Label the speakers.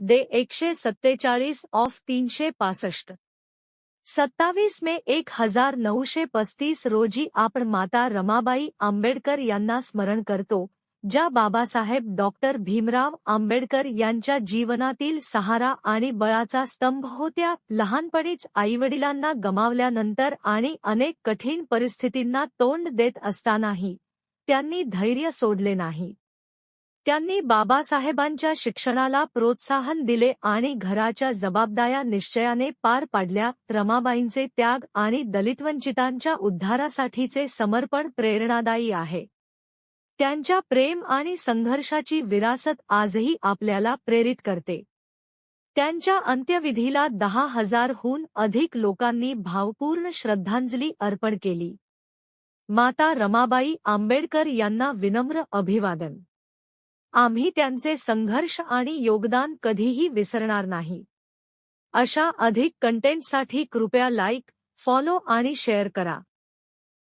Speaker 1: दे एकशे सत्तेचाळीस ऑफ तीनशे पासष्ट. सत्तावीस मे एक हजार नऊशे पस्तीस रोजी आपण माता रमाबाई आंबेडकर यांना स्मरण करतो ज्या बाबासाहेब डॉक्टर भीमराव आंबेडकर यांच्या जीवनातील सहारा आणि बळाचा स्तंभ होत्या. लहानपणीच आईवडिलांना गमावल्यानंतर आणि अनेक कठीण परिस्थितींना तोंड देत असतानाही त्यांनी धैर्य सोडले नाही. त्यांनी बाबासाहेबांच्या शिक्षणाला प्रोत्साहन दिले आणि घराच्या जबाबदाऱ्या निश्चयाने पार पाडल्या. रमाबाईंचे त्याग आणि दलितवंचितांच्या उद्धारासाठीचे समर्पण प्रेरणादायी आहे. त्यांच्या प्रेम आणि संघर्षाची विरासत आजही आपल्याला प्रेरित करते. त्यांच्या अंत्यविधीला दहा हजारहून अधिक लोकांनी भावपूर्ण श्रद्धांजली अर्पण केली. माता रमाबाई आंबेडकर यांना विनम्र अभिवादन. आम्ही त्यांचे संघर्ष आणि योगदान कधीही विसरणार नाही. अशा अधिक कंटेंटसाठी कृपया लाईक फॉलो आणि शेअर करा.